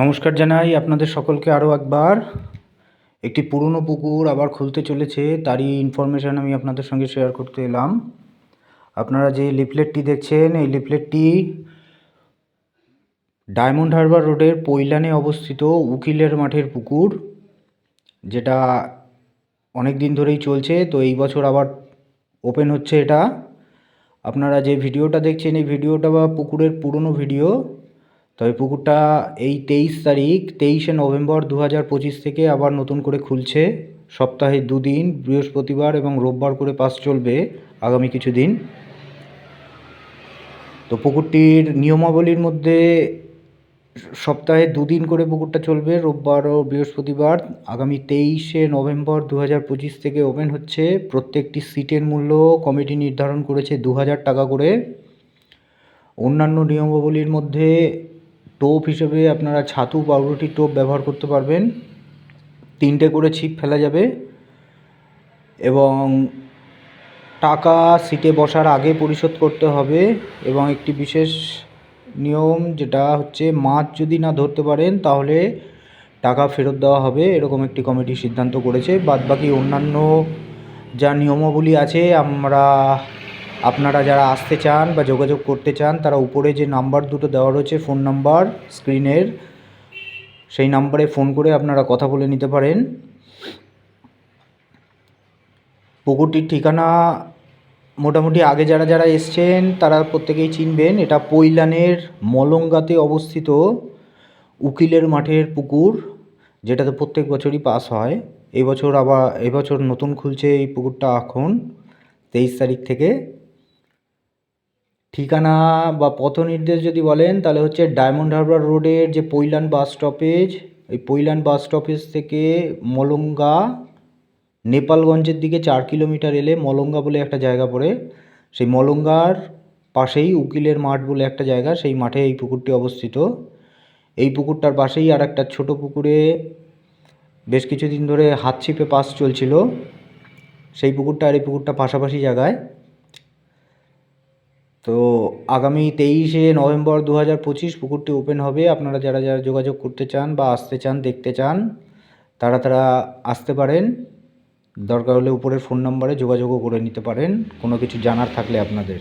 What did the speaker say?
নমস্কার জানাই আপনাদের সকলকে আরও একবার। একটি পুরনো পুকুর আবার খুলতে চলেছে, তারই ইনফরমেশান আমি আপনাদের সঙ্গে শেয়ার করতে এলাম। আপনারা যে লিফলেটটি দেখছেন, এই লিফলেটটি ডায়মন্ড হারবার রোডের পৈলানে অবস্থিত উকিলের মাঠের পুকুর, যেটা অনেক দিন ধরেই চলছে, তো এই বছর আবার ওপেন হচ্ছে এটা। আপনারা যে ভিডিওটা দেখছেন, এই ভিডিওটা বা পুকুরের পুরনো ভিডিও তবে পুকুরটা এই তেইশ তারিখ, তেইশে নভেম্বর দু হাজার পঁচিশ থেকে আবার নতুন করে খুলছে। সপ্তাহে দুদিন, বৃহস্পতিবার এবং রোববার করে পাস চলবে আগামী কিছু দিন তো পুকুরটির নিয়মাবলীর মধ্যে সপ্তাহে দুদিন করে পুকুরটা চলবে, রোববার ও বৃহস্পতিবার। আগামী তেইশে নভেম্বর দু হাজার পঁচিশ থেকে ওপেন হচ্ছে। প্রত্যেকটি সিটের মূল্য কমিটি নির্ধারণ করেছে দু হাজার টাকা করে। অন্যান্য নিয়মাবলীর মধ্যে টোপ হিসেবে আপনারা ছাতু, পাউরুটি টোপ ব্যবহার করতে পারবেন। তিনটে করে ছিপ ফেলা যাবে এবং টাকা সিটে বসার আগে পরিশোধ করতে হবে এবং একটি বিশেষ নিয়ম যেটা হচ্ছে মাছ যদি না ধরতে পারেন তাহলে টাকা ফেরত দেওয়া হবে, এরকম একটি কমিটি সিদ্ধান্ত করেছে। বাদবাকি অন্যান্য যা নিয়মাবলী আছে, আমরা আপনারা যারা আসতে চান বা যোগাযোগ করতে চান, তারা উপরে যে নাম্বার দুটো দেওয়া রয়েছে, ফোন নাম্বার, স্ক্রিনের, সেই নাম্বারে ফোন করে আপনারা কথা বলে নিতে পারেন। পুকুরটির ঠিকানা মোটামুটি আগে যারা যারা এসছেন, তারা প্রত্যেকেই চিনবেন। এটা পৈলানের মলঙ্গাতে অবস্থিত উকিলের মাঠের পুকুর, যেটাতে প্রত্যেক বছরই পাস হয়। এবছর আবার, এবছর নতুন খুলছে এই পুকুরটা এখন, তেইশ তারিখ থেকে। ঠিকানা বা পথ নির্দেশ যদি বলেন, তাহলে হচ্ছে ডায়মন্ড হারবার রোডের যে পৈলান বাস স্টপেজ ওই পৈলান বাস স্টপেজ থেকে মলঙ্গা নেপালগঞ্জের দিকে চার কিলোমিটার এলে মলঙ্গা বলে একটা জায়গা পড়ে। সেই মলঙ্গার পাশেই উকিলের মাঠ বলে একটা জায়গা, সেই মাঠে এই পুকুরটি অবস্থিত। এই পুকুরটার পাশেই আর একটা ছোটো পুকুরে বেশ কিছুদিন ধরে হাত ছিপে পাস চলছিল। সেই পুকুরটা আর এই পুকুরটা পাশাপাশি জায়গায়। তো আগামী তেইশে নভেম্বর দু হাজার পঁচিশ পুকুরটি ওপেন হবে। আপনারা যারা যারা যোগাযোগ করতে চান বা আসতে চান, দেখতে চান, তারা তারা আসতে পারেন। দরকার হলে উপরের ফোন নম্বরে যোগাযোগও করে নিতে পারেন। কোনো কিছু জানার থাকলে আপনাদের।